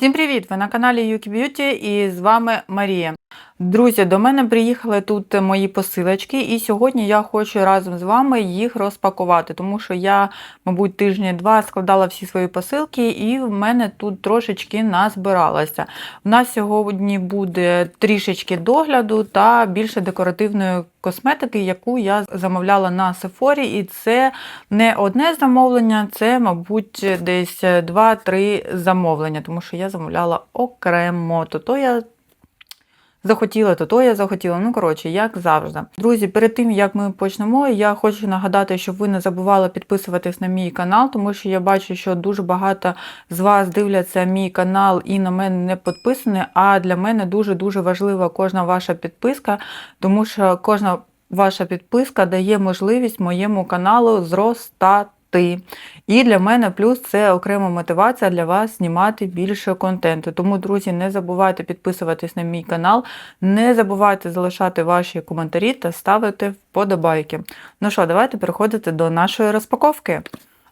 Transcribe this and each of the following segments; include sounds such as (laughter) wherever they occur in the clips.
Всім привіт! Ви на каналі Юкі Б'юті і з вами Марія. Друзі, до мене приїхали тут мої посилочки, і сьогодні я хочу разом з вами їх розпакувати, тому що я, мабуть, тижні-два складала всі свої посилки, і в мене тут трошечки назбиралося. У нас сьогодні буде трішечки догляду та більше декоративної косметики, яку я замовляла на Сефорі, і це не одне замовлення, це, мабуть, десь 2-3 замовлення, тому що я замовляла окремо. То то я захотіла, то то я захотіла. Ну, коротше, як завжди. Друзі, перед тим як ми почнемо, я хочу нагадати, щоб ви не забували підписуватись на мій канал, тому що я бачу, що дуже багато з вас дивляться мій канал і на мене не підписані. А для мене дуже-дуже важлива кожна ваша підписка, тому що кожна ваша підписка дає можливість моєму каналу зростати. І для мене плюс це окрема мотивація для вас знімати більше контенту. Тому, друзі, не забувайте підписуватись на мій канал, не забувайте залишати ваші коментарі та ставити вподобайки. Ну що, давайте переходити до нашої розпаковки.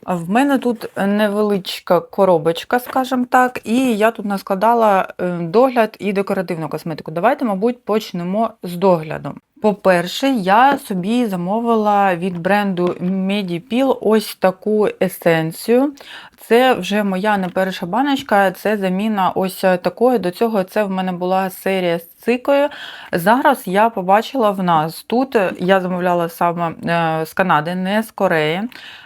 В мене тут невеличка коробочка, скажімо так, і я тут наскладала е, догляд і декоративну косметику. Давайте, мабуть, почнемо з догляду. По-перше, я собі замовила від бренду Medipil ось таку есенцію. Це вже моя не перша баночка, це заміна ось такої. До цього це в мене була серія з цикою. Зараз я побачила в нас тут, я замовляла саме е, з Канади, не з Кореї.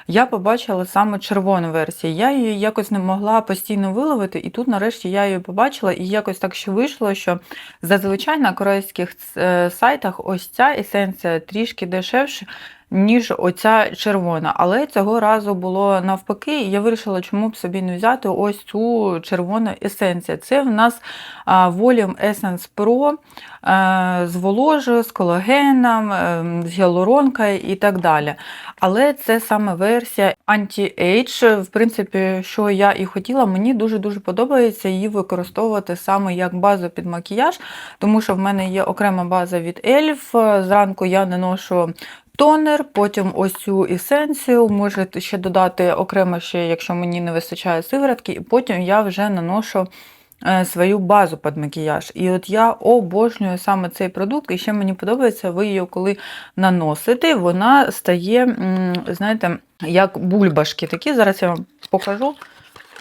Я побачила саме червону версію. Я її якось не могла постійно виловити, і тут, нарешті, я її побачила, і якось так ще вийшло, що зазвичай на корейських е, сайтах ось ця есенція трішки дешевше ніж оця червона. Але цього разу було навпаки, і я вирішила, чому б собі не взяти ось цю червону есенцію. Це в нас Volume Essence Pro е, з воложею, з колагеном, е, з гіалуронкою і так далі. Але це саме версія Anti-Age, в принципі, що я і хотіла, мені дуже-дуже подобається її використовувати саме як базу під макіяж, тому що в мене є окрема база від ELF. Зранку я не ношу тонер, потім ось цю есенцію, можете ще додати окремо, ще, якщо мені не вистачає сиворотки, і потім я вже наношу е, свою базу під макіяж. І от я обожнюю саме цей продукт, і ще мені подобається, ви її коли наносите, вона стає, знаєте, як бульбашки такі. Зараз я вам покажу,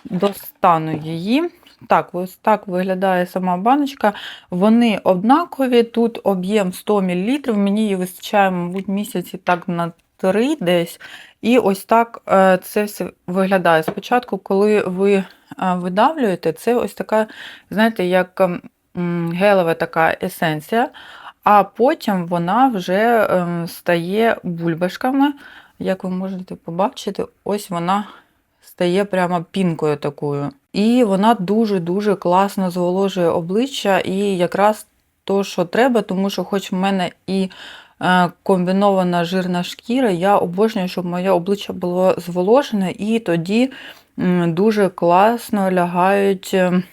достану її. Так, ось так виглядає сама баночка. Вони однакові. Тут об'єм 100 мл, мені її вистачає, мабуть, місяці так на 3 десь. І ось так е, це все виглядає. Спочатку, коли ви е, видавлюєте, це ось така, знаєте, як гелева така есенція, а потім вона вже ем, стає бульбашками. Як ви можете побачити, ось вона стає прямо пінкою такою. І вона дуже-дуже класно зволожує обличчя, і якраз то, що треба, тому що, хоч в мене і е, комбінована жирна шкіра, я обожнюю, щоб моє обличчя було зволожене, і тоді дуже класно лягають е,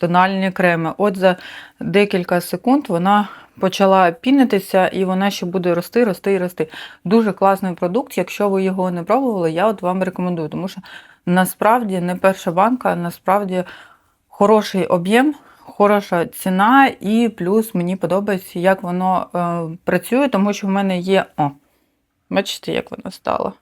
тональні креми. От за декілька секунд вона почала пінитися, і вона ще буде рости, рости і рости. Дуже класний продукт. Якщо ви його не пробували, я от вам рекомендую, тому що насправді не перша банка, насправді хороший об'єм, хороша ціна, і плюс мені подобається, як воно е, працює, тому що в мене є. О, бачите, як воно стало?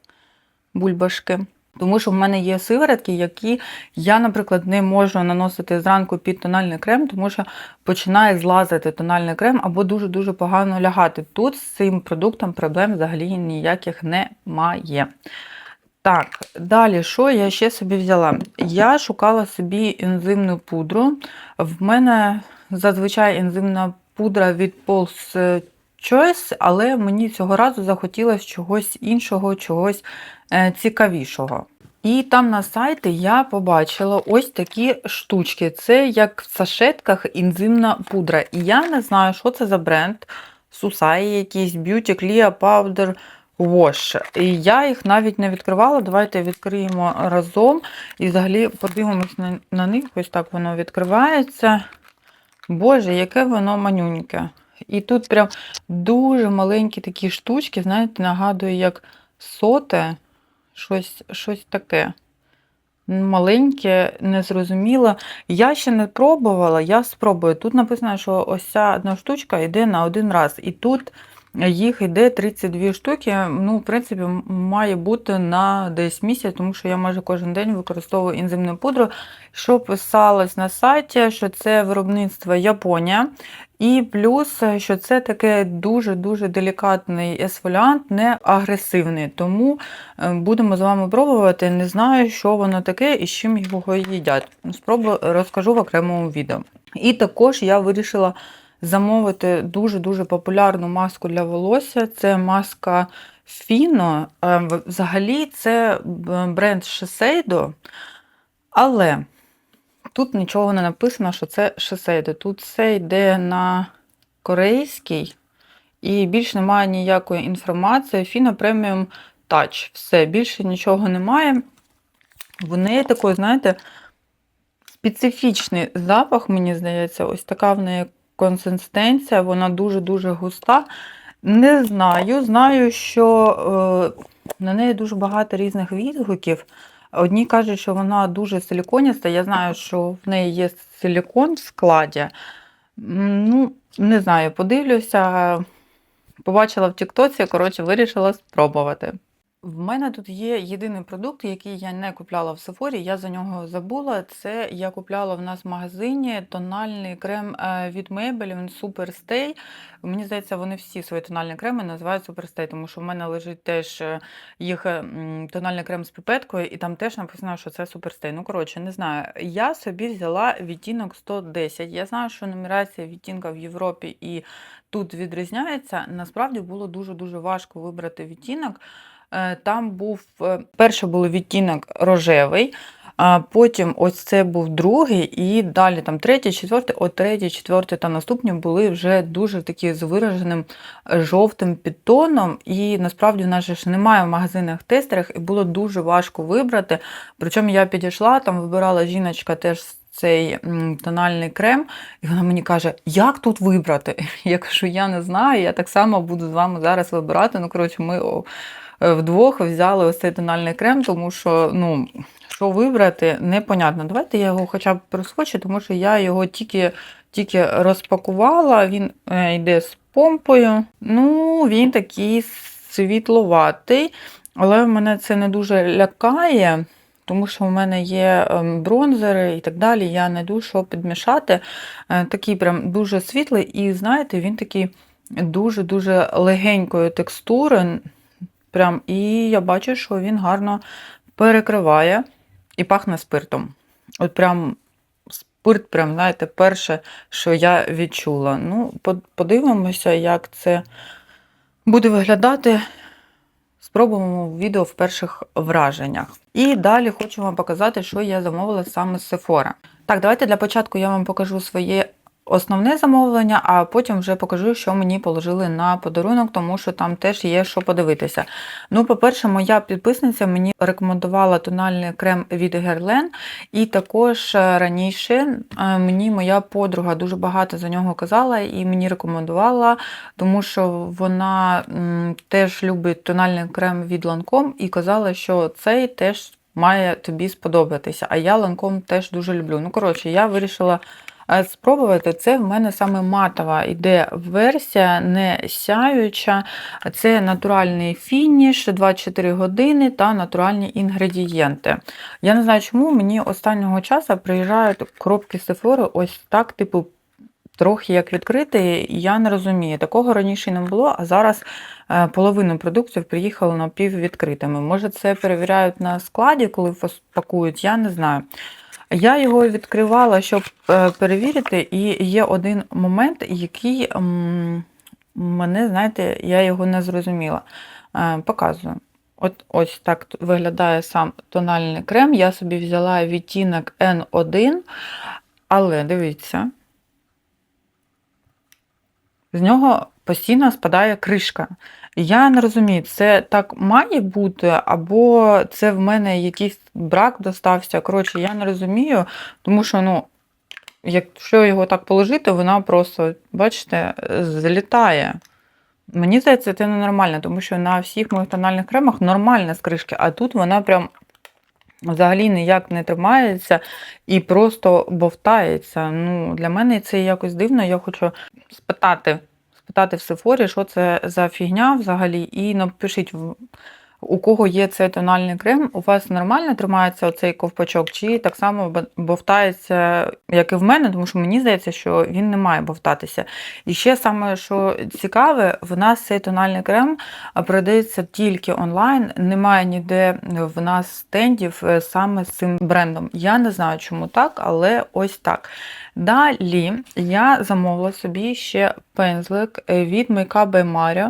Бульбашки. Тому що в мене є сиворотки, які я, наприклад, не можу наносити зранку під тональний крем, тому що починає злазити тональний крем або дуже-дуже погано лягати. Тут з цим продуктом проблем взагалі ніяких немає. Так, далі, що я ще собі взяла? Я шукала собі ензимну пудру. В мене зазвичай ензимна пудра від Pulse Choice, але мені цього разу захотілося чогось іншого, чогось е, цікавішого. І там на сайті я побачила ось такі штучки. Це як в сашетках ензимна пудра. І я не знаю, що це за бренд. Сусай якийсь Beauty Clear Powder Wash. І я їх навіть не відкривала. Давайте відкриємо разом. І взагалі подивимось на, на них. Ось так воно відкривається. Боже, яке воно манюньке. І тут прям дуже маленькі такі штучки, знаєте, нагадує, як соте, щось щось таке. маленьке, незрозуміле. Я ще не пробувала, я спробую. Тут написано, що ось ця одна штучка йде на один раз. І тут їх йде 32 штуки. Ну, в принципі, має бути на десь місяць, тому що я майже кожен день використовую інзимну пудру. Що писалось на сайті, що це виробництво Японія. І плюс, що це таке дуже-дуже делікатний есфоліант, не агресивний. Тому е, будемо з вами пробувати. Не знаю, що воно таке і з чим його їдять. Спробую розкажу в окремому відео. І також я вирішила замовити дуже-дуже популярну маску для волосся. Це маска Fino. Е, Взагалі, це бренд Shiseido, але тут нічого не написано, що це Shiseido. Тут все йде на корейський і більш немає ніякої інформації. Fino Premium Touch. Все, більше нічого немає. В неї такий, знаєте, специфічний запах, мені здається, ось така в неї консистенція, вона дуже-дуже густа. Не знаю. Знаю, що е, на неї дуже багато різних відгуків. Одні кажуть, що вона дуже силіконіста. Я знаю, що в неї є силікон в складі. Ну, не знаю, подивлюся. Побачила в Тіктоці, коротше, вирішила спробувати. В мене тут є єдиний продукт, який я не купляла в Сефорі, я за нього забула. Це я купляла в нас в магазині тональний крем е, від Maybelline, він Super Stay. Мені здається, вони всі свої тональні креми називають Super Stay, тому що в мене лежить теж е, їх е, тональний крем з піпеткою, і там теж написано, що це Super Stay. Ну, коротше, не знаю. Я собі взяла відтінок 110. Я знаю, що нумерація відтінка в Європі і тут відрізняється. Насправді було дуже-дуже важко вибрати відтінок. Е, Там був е, перший був відтінок рожевий, а потім ось це був другий, і далі там третій, четвертий, от третій, четвертий та наступні були вже дуже такі з вираженим е, жовтим підтоном. І насправді в нас ж немає в магазинах тестерах, і було дуже важко вибрати. Причому я підійшла, там вибирала жіночка теж цей тональний крем, і вона мені каже, як тут вибрати? (laughs) Я кажу, я не знаю, я так само буду з вами зараз вибирати. Ну, коротше, ми вдвох взяли ось цей тональний крем, тому що, ну, що вибрати, непонятно. Давайте я його хоча б проскочу, тому що я його тільки, тільки розпакувала, він е, йде з помпою. Ну, він такий світловатий, але мене це не дуже лякає. Тому що в мене є ем, бронзери і так далі. Я знайду, що підмішати. Е, Такий прям дуже світлий, і знаєте, він такий дуже-дуже легенької текстури. Прям, і я бачу, що він гарно перекриває і пахне спиртом. От прям спирт, прям, знаєте, перше, що я відчула. Ну, подивимося, як це буде виглядати. Спробуємо відео в перших враженнях. І далі хочу вам показати, що я замовила саме з Sephora. Так, давайте для початку я вам покажу своє основне замовлення, а потім вже покажу, що мені положили на подарунок, тому що там теж є що подивитися. Ну, по-перше, моя підписниця мені рекомендувала тональний крем від Guerlain, і також е, раніше е, мені моя подруга дуже багато за нього казала і мені рекомендувала, тому що вона теж любить тональний крем від Lancome і казала, що цей теж має тобі сподобатися. А я Lancome теж дуже люблю. Ну, коротше, я вирішила спробувати. Це в мене саме матова іде версія, не сяюча. Це натуральний фініш, 24 години та натуральні інгредієнти. Я не знаю, чому мені останнього часу приїжджають коробки Сефори ось так, типу, трохи як відкрити. Я не розумію. Такого раніше не було, а зараз е, половину продуктів приїхало напіввідкритими. Може, це перевіряють на складі, коли пакують, я не знаю. Я його відкривала, щоб е, перевірити, і є один момент, який мене, знаєте, я його не зрозуміла. Е, Показую. От ось так виглядає сам тональний крем. Я собі взяла відтінок N1, але дивіться, з нього постійно спадає кришка. Я не розумію, це так має бути, або це в мене якийсь брак достався. Коротше, я не розумію, тому що, ну, якщо його так положити, вона просто, бачите, злітає. Мені здається, це ненормально, тому що на всіх моїх тональних кремах нормальна з кришки, а тут вона прям взагалі ніяк не тримається і просто бовтається. Ну, Для мене це якось дивно. Я хочу спитати, спитати в Сефорі, що це за фігня взагалі, і напишіть. У кого є цей тональний крем, у вас нормально тримається оцей ковпачок, чи так само бовтається, як і в мене, тому що мені здається, що він не має бовтатися. І ще саме, що цікаве, в нас цей тональний крем продається тільки онлайн, немає ніде в нас стендів е, саме з цим брендом. Я не знаю, чому так, але ось так. Далі я замовила собі ще пензлик е, від Makeup by Mario.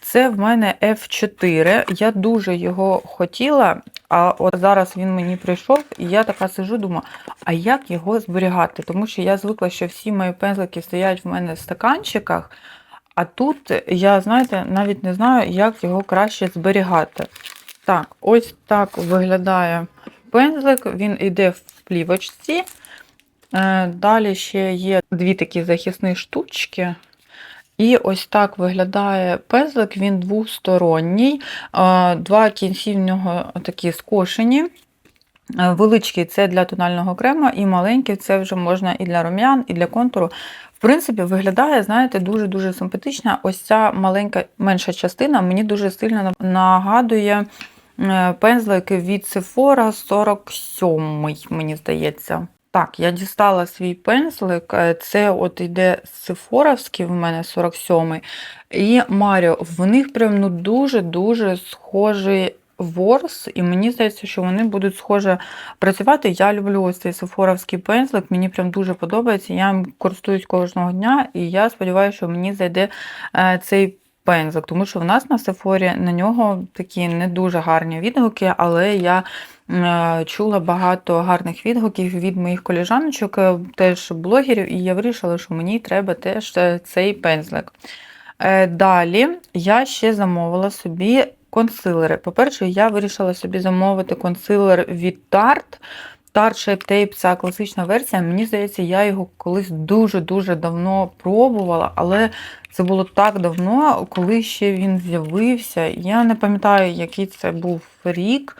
Це в мене F4. Я дуже його хотіла, а от зараз він мені прийшов, і я така сижу, думаю, а як його зберігати? Тому що я звикла, що всі мої пензлики стоять в мене в стаканчиках, а тут я, знаєте, навіть не знаю, як його краще зберігати. Так, ось так виглядає пензлик, він йде в плівочці. Е, Далі ще є дві такі захисні штучки. І ось так виглядає пензлик, він двосторонній, два кінці в нього такі скошені. Величкий це для тонального крема, і маленький це вже можна і для рум'ян, і для контуру. В принципі, виглядає, знаєте, дуже-дуже симпатично. Ось ця маленька менша частина мені дуже сильно нагадує е, пензлики від Sephora 47, мені здається. Так, я дістала свій пензлик. е, Це от іде Сефоровський в мене 47-й, і Маріо. В них прям ну дуже-дуже схожий ворс, і мені здається, що вони будуть схоже працювати. Я люблю ось цей сефоровський пензлик, мені прям дуже подобається. Я їм користуюсь кожного дня, і я сподіваюся, що мені зайде е, цей пензлик, тому що в нас на Сефорі на нього такі не дуже гарні відгуки, але я чула багато гарних відгуків від моїх коліжаночок, е, теж блогерів, і я вирішила, що мені треба теж е, цей пензлик. Е, Далі я ще замовила собі консилери. По-перше, я вирішила собі замовити консилер від Tarte. Tarte Tape це класична версія. Мені здається, я його колись дуже-дуже давно пробувала, але це було так давно, коли ще він з'явився. Я не пам'ятаю, який це був рік.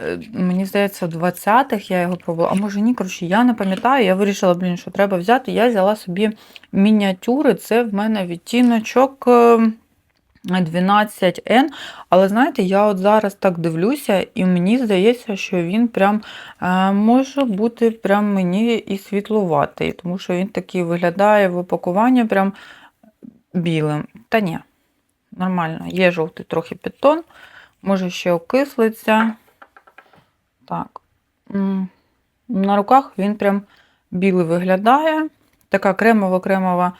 Е, Мені здається, в 20-х я його пробувала, а може ні, коротше, я не пам'ятаю. Я вирішила, блін, що треба взяти. Я взяла собі мініатюри. Це в мене відтіночок е, 12N. Але знаєте, я от зараз так дивлюся, і мені здається, що він прям е, може бути прям мені і світлуватий, тому що він такий виглядає в опакуванні прям білим. Та ні, нормально. Є жовтий трохи підтон, може ще окислиться. Так. На руках він прям білий виглядає. Така кремово-кремова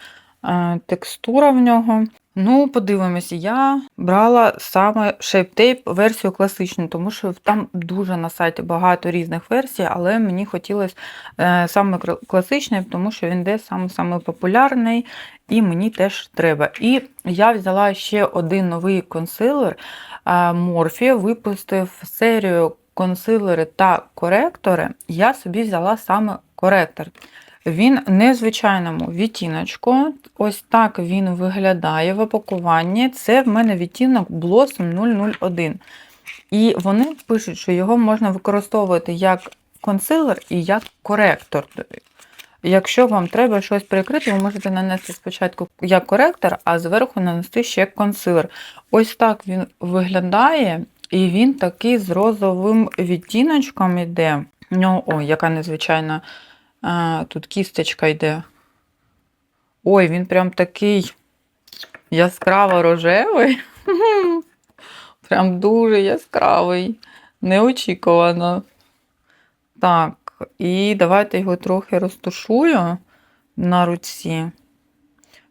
е, текстура в нього. Ну, подивимось, я брала саме Shape Tape версію класичну, тому що там дуже на сайті багато різних версій, але мені хотілося е, саме класичний, тому що він саме, саме популярний, і мені теж треба. І я взяла ще один новий консилер. Е, Morphe випустив серію консилери та коректори. Я собі взяла саме коректор. Він в звичайному відтіночку. Ось так він виглядає в опакуванні. Це в мене відтінок Blossom 001. І вони пишуть, що його можна використовувати як консилер і як коректор. Якщо вам треба щось прикрити, ви можете нанести спочатку як коректор, а зверху нанести ще консилер. Ось так він виглядає, і він такий з розовим відтіночком іде. У нього, ой, яка незвичайна а, тут кісточка йде. Ой, він прям такий яскраво рожевий. (laughs) Прям дуже яскравий. Неочікувано. Так, і давайте його трохи розтушую на руці.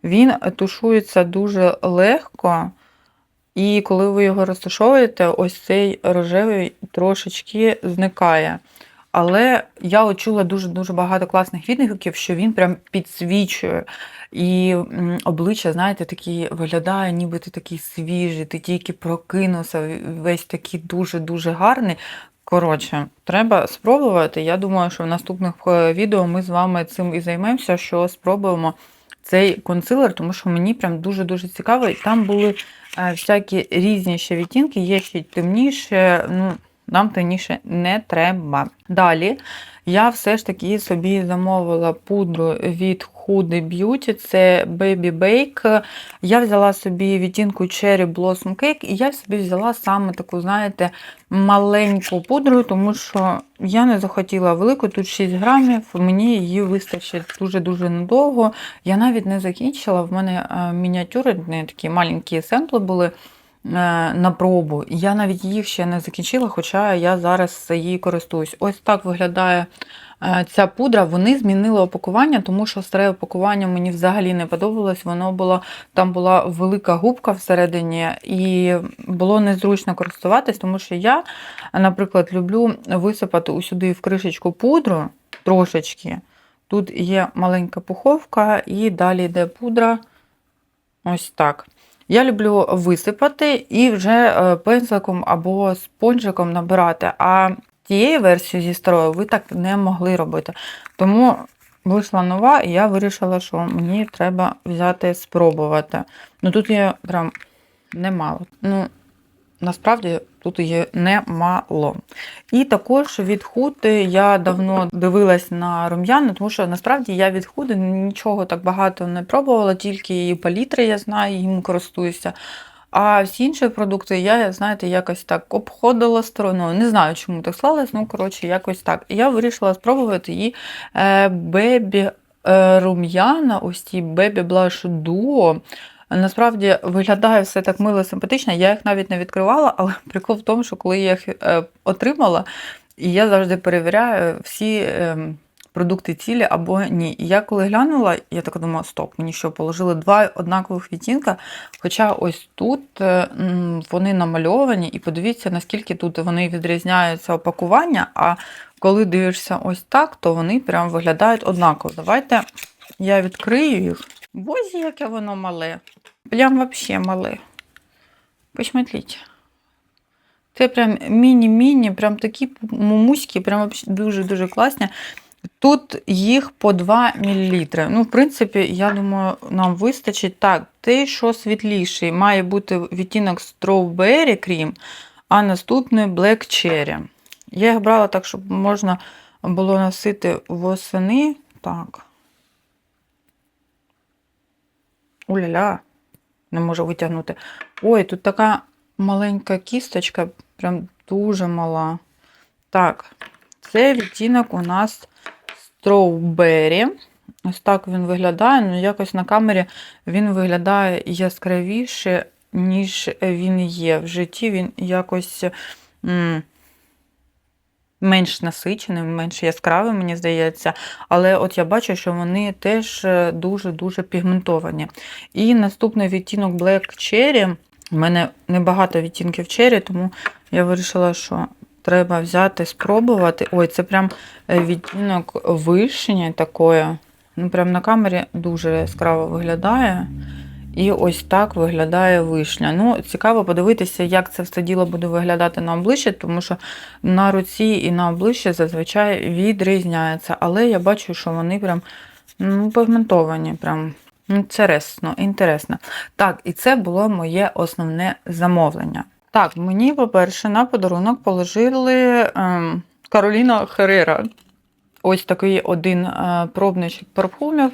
Він тушується дуже легко, і коли ви його розташовуєте, ось цей рожевий трошечки зникає. Але я от чула дуже-дуже багато класних відгуків, що він прям підсвічує. І обличчя, знаєте, такі виглядає, ніби ти такий свіжий, ти тільки прокинувся, весь такий дуже-дуже гарний. Коротше, треба спробувати. Я думаю, що в наступних е, відео ми з вами цим і займемося, що спробуємо цей консилер, тому що мені прям дуже-дуже цікаво. І там були е, всякі різні ще відтінки, є ще темніше. Ну, нам темніше не треба. Далі я все ж таки собі замовила пудру від Huda Beauty, це Baby Bake. Я взяла собі відтінку Cherry Blossom Cake, і я собі взяла саме таку, знаєте, маленьку пудру, тому що я не захотіла велику, тут 6 грамів, мені її вистачить дуже-дуже надовго. Я навіть не закінчила, в мене е, мініатюри, такі маленькі семпли були е, на пробу. Я навіть їх ще не закінчила, хоча я зараз її користуюсь. Ось так виглядає ця пудра. Вони змінили опакування, тому що старе опакування мені взагалі не подобалось. Воно було, там була велика губка всередині, і було незручно користуватись, тому що я, наприклад, люблю висипати усюди в кришечку пудру трошечки. Тут є маленька пуховка, і далі йде пудра. Ось так. Я люблю висипати і вже е, пензликом або спонжиком набирати. А тієї версії зі старою ви так не могли робити. Тому вийшла нова, і я вирішила, що мені треба взяти спробувати. Ну тут є прям немало. Ну, насправді тут є немало. І також від худи я давно дивилась на рум'яна, тому що насправді я від худи нічого так багато не пробувала, тільки її палітри я знаю, їм користуюся. А всі інші продукти я, знаєте, якось так обходила стороною. Не знаю, чому так склалось, ну, коротше, якось так. І я вирішила спробувати її е, бебі е, рум'яна, ось ці бебі блаш дуо. Насправді виглядає все так мило симпатично. Я їх навіть не відкривала, але (laughs) прикол в тому, що коли я їх е, отримала, і я завжди перевіряю всі е, продукти цілі або ні. І я коли глянула, я так думала, стоп, мені що положили два однакових відтінка. Хоча ось тут е, вони намальовані, і подивіться, наскільки тут вони відрізняються опакування. А коли дивишся ось так, то вони прям виглядають однаково. Давайте я відкрию їх. Боже, яке воно мале. Прям вообще мале. Посмотрите. Це прям міні-міні, прям такі мумуські, прям дуже-дуже класні. Тут їх по 2 мл. Ну, в принципі, я думаю, нам вистачить. Так, той, що світліший, має бути відтінок Strawberry Cream, а наступний Black Cherry. Я їх брала так, щоб можна було носити восени. Так. Уля-ля, не можу витягнути. Ой, тут така маленька кісточка, прям дуже мала. Так, це відтінок у нас Strawberry. Ось так він виглядає. Ну, якось на камері він виглядає яскравіше, ніж він є. В житті він якось м менш насичений, менш яскравий, мені здається. Але от я бачу, що вони теж дуже-дуже пігментовані. І наступний відтінок Black Cherry. У мене небагато відтінків Cherry, тому я вирішила, що треба взяти, спробувати. Ой, це прям відтінок вишні такої. Ну, прям на камері дуже яскраво виглядає. І ось так виглядає вишня. Ну, цікаво подивитися, як це все діло буде виглядати на обличчі, тому що на руці і на обличчі зазвичай відрізняється. Але я бачу, що вони прям ну, пигментовані. Прям інтересно, інтересно. Так, і це було моє основне замовлення. Так, мені, по-перше, на подарунок положили ем, Кароліна Херера. Ось такий один е, пробничок парфумів.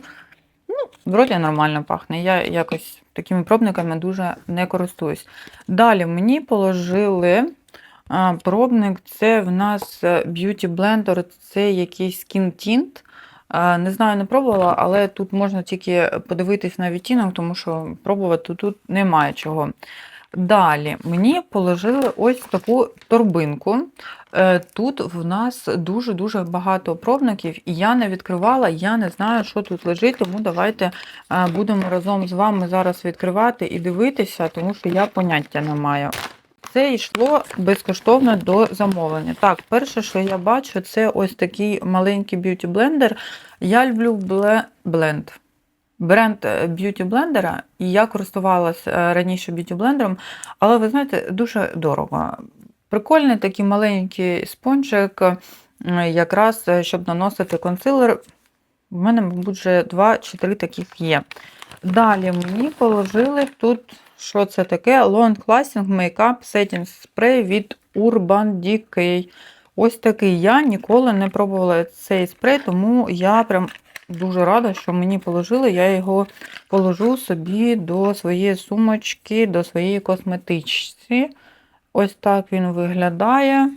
Ну, вроді нормально пахне. Я якось такими пробниками дуже не користуюсь. Далі мені положили а, пробник, це в нас Beauty Blender, це якийсь Skin Tint. А, Не знаю, не пробувала, але тут можна тільки подивитись на відтінок, тому що пробувати тут немає чого. Далі мені положили ось таку торбинку. Е, тут в нас дуже-дуже багато пробників, і я не відкривала, я не знаю, що тут лежить, тому давайте е, будемо разом з вами зараз відкривати і дивитися, тому що я поняття не маю. Це йшло безкоштовно до замовлення. Так, перше, що я бачу, це ось такий маленький б'юті-блендер. Я люблю бленд. Бренд б'юті-блендера, і я користувалася раніше б'юті-блендером, але ви знаєте, дуже дорого. Прикольний такий маленький спонжик, якраз щоб наносити консилер. У мене, мабуть, вже 2 чи 3 таких є. Далі мені положили тут, що це таке? Long Lasting Makeup Setting Spray від Urban Decay. Ось такий. Я ніколи не пробувала цей спрей, тому я прям дуже рада, що мені положили. Я його положу собі до своєї сумочки, до своєї косметичці. Ось так він виглядає.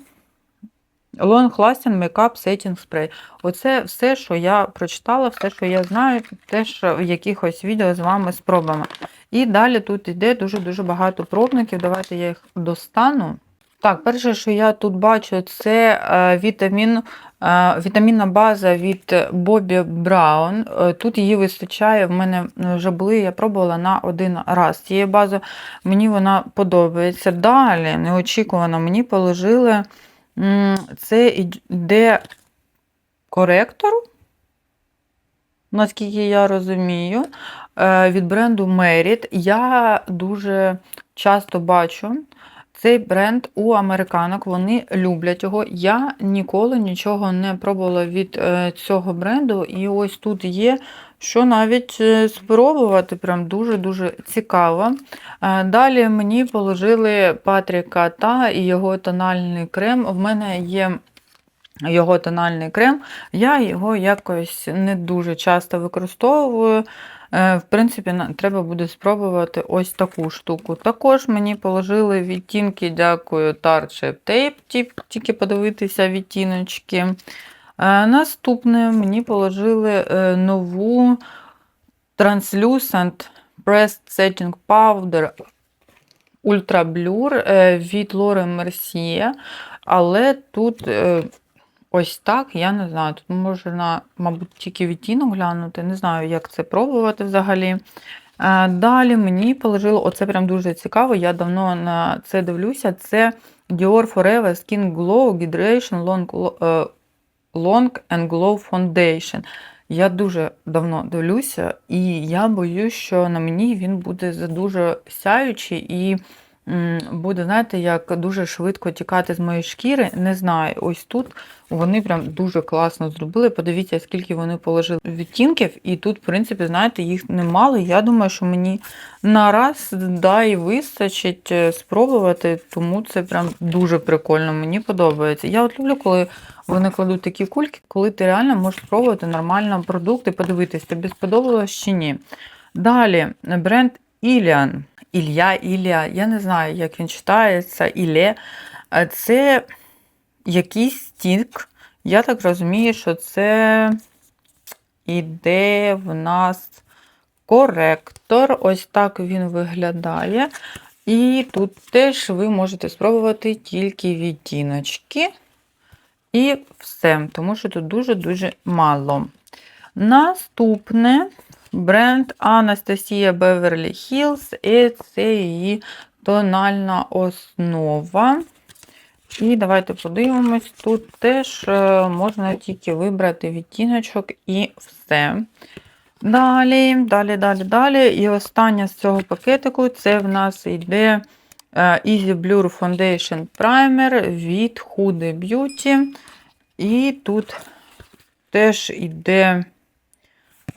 Long Lasting Makeup Setting Spray. Оце все, що я прочитала, все, що я знаю, теж в якихось відео з вами спробами. І далі тут йде дуже-дуже багато пробників. Давайте я їх достану. Так, перше, що я тут бачу, це е, вітамін, е, вітамінна база від Бобі Браун. Е, Тут її вистачає. В мене вже були, я пробувала на один раз. Цією базою мені вона подобається. Далі, неочікувано, мені положили це йде коректор, наскільки я розумію, від бренду Merit. Я дуже часто бачу. Цей бренд у американок, вони люблять його. Я ніколи нічого не пробувала від е, цього бренду. І ось тут є, що навіть е, спробувати, прям дуже-дуже цікаво. Е, Далі мені положили Патріка та його тональний крем. В мене є його тональний крем, я його якось не дуже часто використовую. Е, В принципі, треба буде спробувати ось таку штуку. Також мені положили відтінки, дякую, Shape Tape, тільки подивитися відтіночки. Е, Наступне мені положили е, нову Translucent Pressed Setting Powder Ultra Blur від Laura Mercier. Але тут ось так, я не знаю. Тут можна, мабуть, тільки відтінок глянути. Не знаю, як це пробувати взагалі. Е, Далі мені положило, оце прям дуже цікаво, я давно на це дивлюся. Це Dior Forever Skin Glow Hydration Long, е, Long and Glow Foundation. Я дуже давно дивлюся, і я боюсь, що на мені він буде дуже сяючий і буде, знаєте, як дуже швидко тікати з моєї шкіри. Не знаю, ось тут вони прям дуже класно зробили. Подивіться, скільки вони положили відтінків, і тут, в принципі, знаєте, їх немало. Я думаю, що мені на раз да, вистачить е, спробувати, тому це прям дуже прикольно, мені подобається. Я от люблю, коли вони кладуть такі кульки, коли ти реально можеш спробувати нормально продукт і подивитись, тобі сподобалось чи ні. Далі бренд Ilian. Ілля, Ілля, я не знаю, як він читається, Іле. Це якийсь стік. Я так розумію, що це іде в нас коректор. Ось так він виглядає. І тут теж ви можете спробувати тільки відтіночки. І все, тому що тут дуже-дуже мало. Наступне бренд Anastasia Beverly Hills, і це її тональна основа. І давайте подивимось, тут теж е, можна тільки вибрати відтіночок і все. Далі, далі, далі, далі. І останнє з цього пакетику це в нас йде е, Easy Blur Foundation Primer від Huda Beauty. І тут теж йде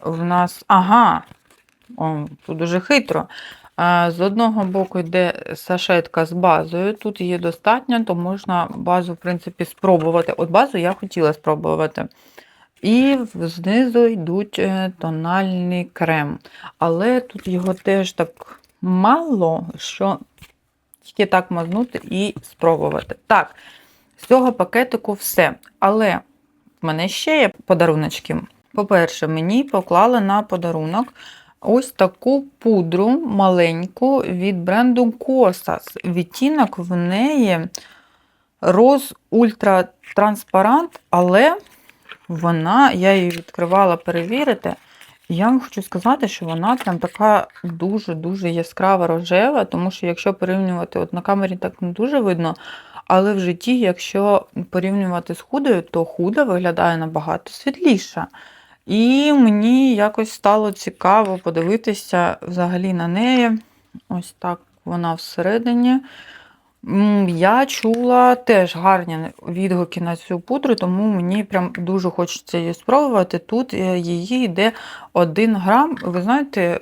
в нас. Ага, о, тут дуже хитро. З одного боку йде сашетка з базою. Тут її достатньо, то можна базу, в принципі, спробувати. От базу я хотіла спробувати. І знизу йдуть е, тональний крем. Але тут його теж так мало, що тільки так мазнути і спробувати. Так, з цього пакетику все. Але в мене ще є подаруночки. По-перше, мені поклали на подарунок ось таку пудру маленьку від бренду Kosas. Відтінок в неї роз ультра транспарант, але вона, я її відкривала перевірити. Я вам хочу сказати, що вона прям така дуже-дуже яскрава рожева, тому що якщо порівнювати, от на камері так не дуже видно, але в житті, якщо порівнювати з худою, то худа виглядає набагато світліша. І мені якось стало цікаво подивитися взагалі на неї. Ось так вона всередині. Я чула теж гарні відгуки на цю пудру, тому мені прям дуже хочеться її спробувати. Тут е, її йде 1 грам. Ви знаєте,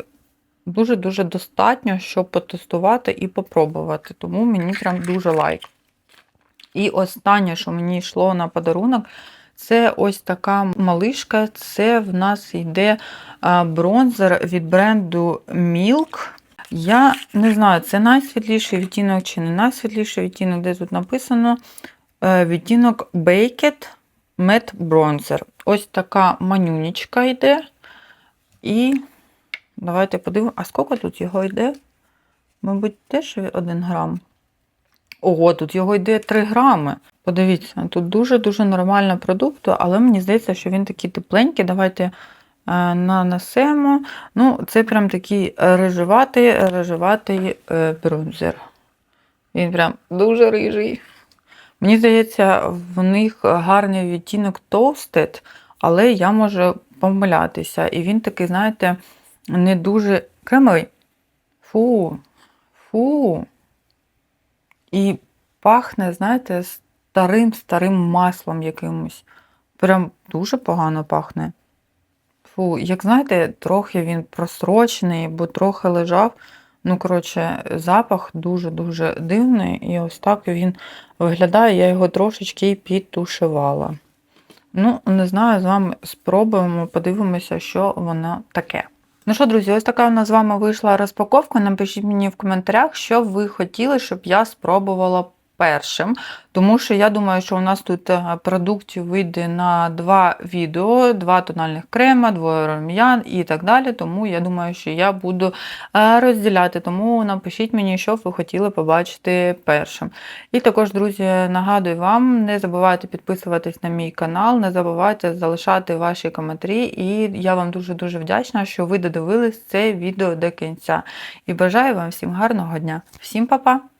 дуже-дуже достатньо, щоб потестувати і попробувати. Тому мені прям дуже лайк. І останнє, що мені йшло на подарунок, це ось така малишка. Це в нас йде бронзер від бренду Milk. Я не знаю, це найсвітліший відтінок чи не найсвітліший відтінок, де тут написано е, відтінок Baked Matte Bronzer. Ось така манюнечка йде. І давайте подивимося, а скільки тут його йде? Мабуть, теж 1 грам. Ого, тут його йде 3 грами. Подивіться, тут дуже-дуже нормально продукту, але мені здається, що він такий тепленький. Давайте е, нанесемо. Ну, це прям такий рижуватий, рижуватий е, бронзер. Він прям дуже рижий. Мені здається, в них гарний відтінок Toasted, але я можу помилятися. І він такий, знаєте, не дуже кремовий. Фу, фу. І пахне, знаєте, старим-старим маслом якимось. Прям дуже погано пахне. Фу, як знаєте, трохи він просрочений, бо трохи лежав. Ну, коротше, запах дуже-дуже дивний, і ось так він виглядає. Я його трошечки підтушувала. Ну, не знаю, з вами спробуємо, подивимося, що воно таке. Ну що, друзі, ось така у нас з вами вийшла розпаковка. Напишіть мені в коментарях, що ви хотіли, щоб я спробувала першим. Тому що я думаю, що у нас тут е, продуктів вийде на два відео, два тональних крема, двоє рум'ян і так далі. Тому я думаю, що я буду е, розділяти. Тому напишіть мені, що ви хотіли побачити першим. І також, друзі, нагадую вам, не забувайте підписуватись на мій канал, не забувайте залишати ваші коментарі. І я вам дуже-дуже вдячна, що ви додивились це відео до кінця. І бажаю вам всім гарного дня. Всім па-па!